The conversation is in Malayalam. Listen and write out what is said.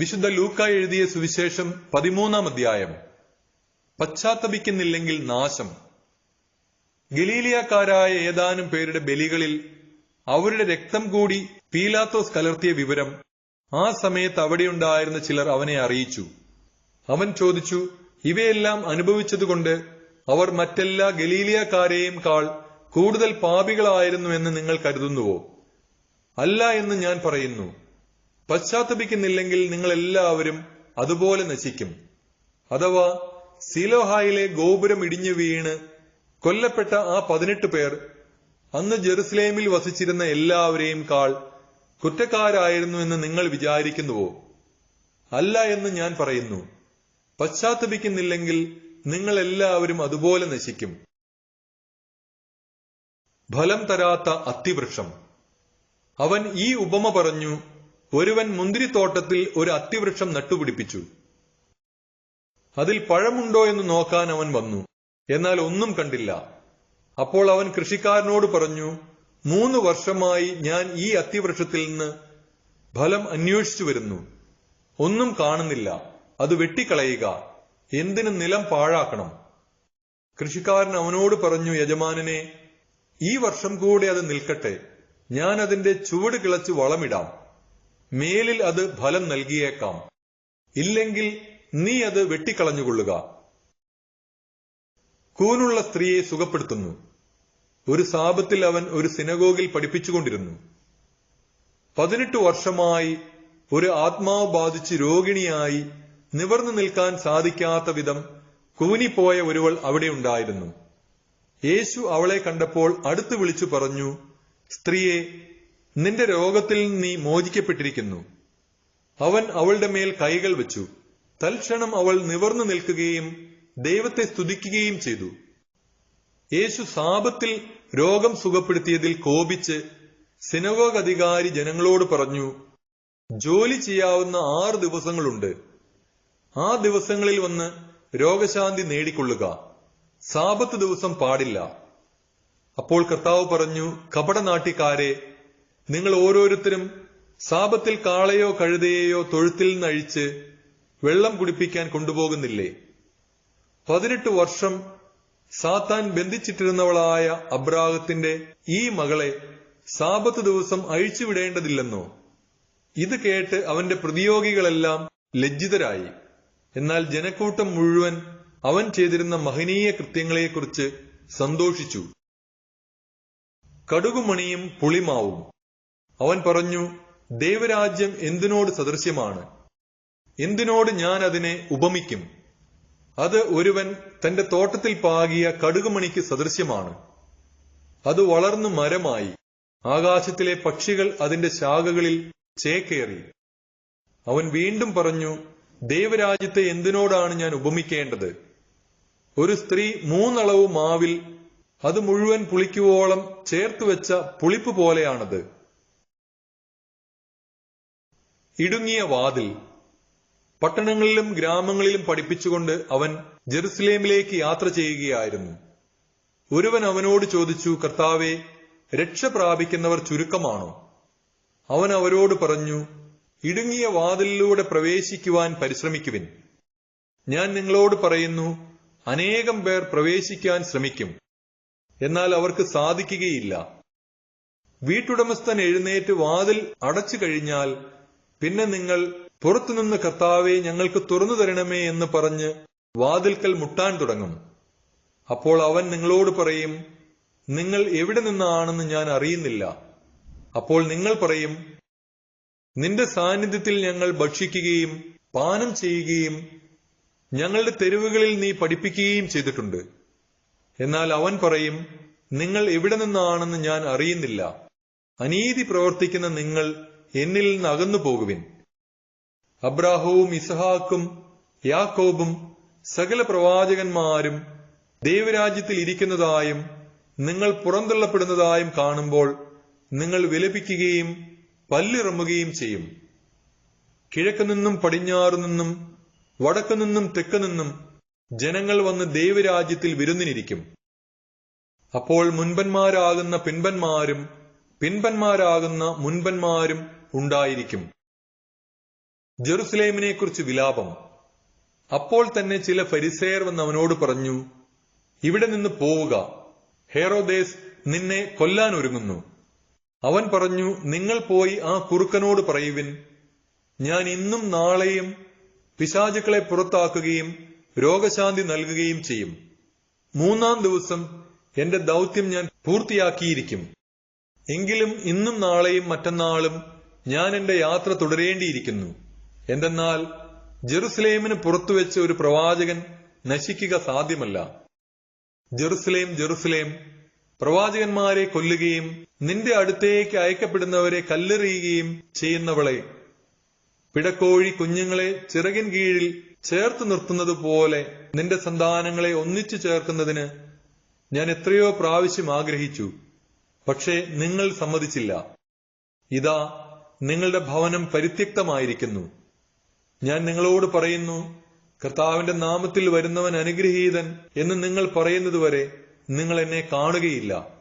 വിശുദ്ധ ലൂക്ക എഴുതിയ സുവിശേഷം പതിമൂന്നാം അധ്യായം. പശ്ചാത്തപിക്കുന്നില്ലെങ്കിൽ നാശം. ഗലീലിയക്കാരായ ഏതാനും പേരുടെ ബലികളിൽ അവരുടെ രക്തം കൂടി പീലാത്തോസ് കലർത്തിയ വിവരം ആ സമയത്ത് അവിടെയുണ്ടായിരുന്ന ചിലർ അവനെ അറിയിച്ചു. അവൻ ചോദിച്ചു ഇവയെല്ലാം അനുഭവിച്ചതുകൊണ്ട് അവർ മറ്റെല്ലാ ഗലീലിയക്കാരെയും കാൾ കൂടുതൽ പാപികളായിരുന്നു എന്ന് നിങ്ങൾ കരുതുന്നുവോ? അല്ല എന്ന് ഞാൻ പറയുന്നു. പശ്ചാത്തപിക്കുന്നില്ലെങ്കിൽ നിങ്ങൾ എല്ലാവരും അതുപോലെ നശിക്കും. അഥവാ സിലോഹായിലെ ഗോപുരം ഇടിഞ്ഞു വീണ് കൊല്ലപ്പെട്ട ആ പതിനെട്ട് പേർ അന്ന് ജെറുസലേമിൽ വസിച്ചിരുന്ന എല്ലാവരെയും കാൾ കുറ്റക്കാരായിരുന്നു എന്ന് നിങ്ങൾ വിചാരിക്കുന്നുവോ? അല്ല എന്ന് ഞാൻ പറയുന്നു. പശ്ചാത്തപിക്കുന്നില്ലെങ്കിൽ നിങ്ങൾ എല്ലാവരും അതുപോലെ നശിക്കും. ഫലം തരാത്ത അത്തിവൃക്ഷം. അവൻ ഈ ഉപമ പറഞ്ഞു ഒരുവൻ മുന്തിരിത്തോട്ടത്തിൽ ഒരു അത്തിവൃക്ഷം നട്ടുപിടിപ്പിച്ചു. അതിൽ പഴമുണ്ടോ എന്ന് നോക്കാൻ അവൻ വന്നു. എന്നാൽ ഒന്നും കണ്ടില്ല. അപ്പോൾ അവൻ കൃഷിക്കാരനോട് പറഞ്ഞു മൂന്ന് വർഷമായി ഞാൻ ഈ അത്തിവൃക്ഷത്തിൽ നിന്ന് ഫലം അന്വേഷിച്ചു വരുന്നു. ഒന്നും കാണുന്നില്ല. അത് വെട്ടിക്കളയുക. എന്തിന് നിലം പാഴാക്കണം. കൃഷിക്കാരൻ അവനോട് പറഞ്ഞു യജമാനനെ ഈ വർഷം കൂടെ അത് നിൽക്കട്ടെ. ഞാൻ അതിന്റെ ചുവട് കിളച്ച് വളമിടാം. മേലിൽ അത് ഫലം നൽകിയേക്കാം. ഇല്ലെങ്കിൽ നീ അത് വെട്ടിക്കളഞ്ഞുകൊള്ളുക. കൂനുള്ള സ്ത്രീയെ സുഖപ്പെടുത്തുന്നു. ഒരു സാപത്തിൽ അവൻ ഒരു സിനഗോഗിൽ പഠിപ്പിച്ചുകൊണ്ടിരുന്നു. പതിനെട്ട് വർഷമായി ഒരു ആത്മാവ് ബാധിച്ച് രോഗിണിയായി നിവർന്നു നിൽക്കാൻ സാധിക്കാത്ത വിധം കൂനിപ്പോയ ഒരുവൾ അവിടെ ഉണ്ടായിരുന്നു. യേശു അവളെ കണ്ടപ്പോൾ അടുത്തു വിളിച്ചു പറഞ്ഞു സ്ത്രീയെ നിന്റെ രോഗത്തിൽ നീ മോചിക്കപ്പെട്ടിരിക്കുന്നു. അവൻ അവളുടെ മേൽ കൈകൾ വെച്ചു. തൽക്ഷണം അവൾ നിവർന്നു നിൽക്കുകയും ദൈവത്തെ സ്തുതിക്കുകയും ചെയ്തു. യേശു സാപത്തിൽ രോഗം സുഖപ്പെടുത്തിയതിൽ കോപിച്ച് സിനഗോഗ് അധികാരി ജനങ്ങളോട് പറഞ്ഞു ജോലി ചെയ്യാവുന്ന ആറ് ദിവസങ്ങളുണ്ട്. ആ ദിവസങ്ങളിൽ വന്ന് രോഗശാന്തി നേടിക്കൊള്ളുക. സാപത്ത് ദിവസം പാടില്ല. അപ്പോൾ കർത്താവ് പറഞ്ഞു കപടനാട്ടിക്കാരെ നിങ്ങൾ ഓരോരുത്തരും സാപത്തിൽ കാളയോ കഴുതയെയോ തൊഴുത്തിൽ നിന്നഴിച്ച് വെള്ളം കുടിപ്പിക്കാൻ കൊണ്ടുപോകുന്നില്ലേ? പതിനെട്ട് വർഷം സാത്താൻ ബന്ധിച്ചിട്ടിരുന്നവളായ അബ്രാഹത്തിന്റെ ഈ മകളെ സാപത്ത് ദിവസം അഴിച്ചുവിടേണ്ടതില്ലെന്നോ ഇത് കേട്ട് അവന്റെ പ്രതിയോഗികളെല്ലാം ലജ്ജിതരായി. എന്നാൽ ജനക്കൂട്ടം മുഴുവൻ അവൻ ചെയ്തിരുന്ന മഹനീയ കൃത്യങ്ങളെക്കുറിച്ച് സന്തോഷിച്ചു. കടുകുമണിയും പുളിമാവും. അവൻ പറഞ്ഞു ദൈവരാജ്യം എന്തിനോട് സദൃശ്യമാണ്? എന്തിനോട് ഞാൻ അതിനെ ഉപമിക്കും? അത് ഒരുവൻ തന്റെ തോട്ടത്തിൽ പാകിയ കടുകുമണിക്ക് സദൃശ്യമാണ്. അത് വളർന്നു മരമായി. ആകാശത്തിലെ പക്ഷികൾ അതിന്റെ ശാഖകളിൽ ചേക്കേറി. അവൻ വീണ്ടും പറഞ്ഞു ദൈവരാജ്യത്തെ എന്തിനോടാണ് ഞാൻ ഉപമിക്കേണ്ടത്? ഒരു സ്ത്രീ മൂന്നളവ് മാവിൽ അത് മുഴുവൻ പുളിക്കുവോളം ചേർത്തുവെച്ച പുളിപ്പ് പോലെയാണത്. ഇടുങ്ങിയ വാതിൽ പട്ടണങ്ങളിലും ഗ്രാമങ്ങളിലും പഠിപ്പിച്ചുകൊണ്ട് അവൻ ജെറുസലേമിലേക്ക് യാത്ര ചെയ്യുകയായിരുന്നു. ഒരുവൻ അവനോട് ചോദിച്ചു കർത്താവെ രക്ഷ പ്രാപിക്കുന്നവർ ചുരുക്കമാണോ? അവൻ അവരോട് പറഞ്ഞു ഇടുങ്ങിയ വാതിലിലൂടെ പ്രവേശിക്കുവാൻ പരിശ്രമിക്കുവിൻ. ഞാൻ നിങ്ങളോട് പറയുന്നു അനേകം പേർ പ്രവേശിക്കാൻ ശ്രമിക്കും. എന്നാൽ അവർക്ക് സാധിക്കുകയില്ല. വീട്ടുടമസ്ഥൻ എഴുന്നേറ്റ് വാതിൽ അടച്ചു കഴിഞ്ഞാൽ പിന്നെ നിങ്ങൾ പുറത്തുനിന്ന് കർത്താവെ ഞങ്ങൾക്ക് തുറന്നു തരണമേ എന്ന് പറഞ്ഞ് വാതിൽക്കൽ മുട്ടാൻ തുടങ്ങും. അപ്പോൾ അവൻ നിങ്ങളോട് പറയും നിങ്ങൾ എവിടെ നിന്നാണെന്ന് ഞാൻ അറിയുന്നില്ല. അപ്പോൾ നിങ്ങൾ പറയും നിന്റെ സാന്നിധ്യത്തിൽ ഞങ്ങൾ ഭക്ഷിക്കുകയും പാനം ചെയ്യുകയും ഞങ്ങളുടെ തെരുവുകളിൽ നീ പഠിപ്പിക്കുകയും ചെയ്തിട്ടുണ്ട്. എന്നാൽ അവൻ പറയും നിങ്ങൾ എവിടെ നിന്നാണെന്ന് ഞാൻ അറിയുന്നില്ല. അനീതി പ്രവർത്തിക്കുന്ന നിങ്ങൾ എന്നിൽ നിന്ന് അകന്നു പോകുവിൻ. അബ്രാഹവും ഇസഹാക്കും യാക്കോബും സകല പ്രവാചകന്മാരും ദൈവരാജ്യത്തിൽ ഇരിക്കുന്നതായും നിങ്ങൾ പുറന്തള്ളപ്പെടുന്നതായും കാണുമ്പോൾ നിങ്ങൾ വിലപിക്കുകയും പല്ലിറമ്മുകയും ചെയ്യും. കിഴക്കു നിന്നും പടിഞ്ഞാറു നിന്നും വടക്കു നിന്നും തെക്ക് നിന്നും ജനങ്ങൾ വന്ന് ദൈവരാജ്യത്തിൽ വിരുന്നിനിരിക്കും. അപ്പോൾ മുൻപന്മാരാകുന്ന പിൻപന്മാരും പിൻപന്മാരാകുന്ന മുൻപന്മാരും ഉണ്ടായിരിക്കും. ജെറുസലേമിനെക്കുറിച്ച് വിലാപം. അപ്പോൾ തന്നെ ചില ഫരിസേയർ വന്ന് അവനോട് പറഞ്ഞു ഇവിടെ നിന്ന് പോവുക. ഹേറോദേസ് നിന്നെ കൊല്ലാൻ ഒരുങ്ങുന്നു. അവൻ പറഞ്ഞു നിങ്ങൾ പോയി ആ കുറുക്കനോട് പറയുവിൻ. ഞാൻ ഇന്നും നാളെയും പിശാചുക്കളെ പുറത്താക്കുകയും രോഗശാന്തി നൽകുകയും ചെയ്യും. മൂന്നാം ദിവസം എന്റെ ദൗത്യം ഞാൻ പൂർത്തിയാക്കിയിരിക്കും. എങ്കിലും ഇന്നും നാളെയും മറ്റന്നാളും ഞാൻ എന്റെ യാത്ര തുടരേണ്ടിയിരിക്കുന്നു. എന്തെന്നാൽ ജെറുസലേമിന് പുറത്തുവെച്ച് ഒരു പ്രവാചകൻ നശിക്കുക സാധ്യമല്ല. ജെറുസലേം ജെറുസലേം പ്രവാചകന്മാരെ കൊല്ലുകയും നിന്റെ അടുത്തേക്ക് അയക്കപ്പെടുന്നവരെ കല്ലെറിയുകയും ചെയ്യുന്നവളെ പിടക്കോഴി കുഞ്ഞുങ്ങളെ ചിറകിൻ കീഴിൽ ചേർത്ത് നിർത്തുന്നത് പോലെ നിന്റെ സന്താനങ്ങളെ ഒന്നിച്ചു ചേർക്കുന്നതിന് ഞാൻ എത്രയോ പ്രാവശ്യം ആഗ്രഹിച്ചു പക്ഷേ നിങ്ങൾ സമ്മതിച്ചില്ല. ഇതാ നിങ്ങളുടെ ഭവനം പരിത്യക്തമായിരിക്കുന്നു. ഞാൻ നിങ്ങളോട് പറയുന്നു കർത്താവിന്റെ നാമത്തിൽ വരുന്നവൻ അനുഗ്രഹീതൻ എന്ന് നിങ്ങൾ പറയുന്നതുവരെ നിങ്ങൾ എന്നെ കാണുകയില്ല.